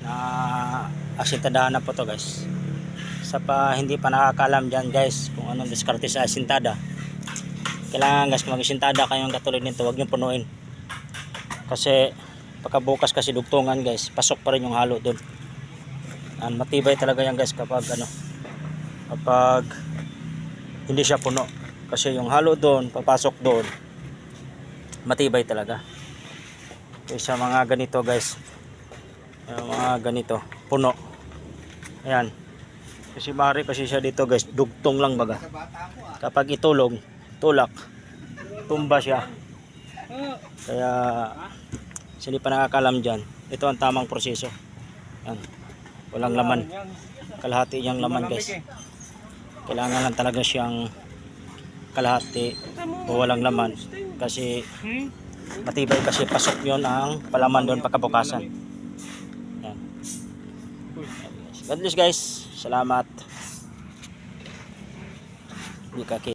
na asintadahan na po to guys. Sa pa hindi pa nakakalam dyan guys kung anong diskarte sa asintada. Kailangan guys kung mag-asintada kayong katulad nito huwag nyo punuin. Kasi pagkabukas kasi dugtungan guys pasok pa rin yung halo doon Yan, matibay talaga yan guys kapag ano kapag hindi siya puno. Kasi yung halo doon papasok doon matibay talaga. So, sa mga ganito guys yung mga ganito puno. Ayan. Kasi mari kasi siya dito guys dugtong lang baga. Kapag itulog tulak tumba siya. Kaya sa hindi pa nakakalam dyan. Ito ang tamang proseso. Yan walang laman. Kalahati niyang laman guys. Kailangan lang talaga siyang kalahati o walang laman. Kasi matibay kasi pasok yon ang palaman doon pagkabukasan God bless guys. Salamat. Ka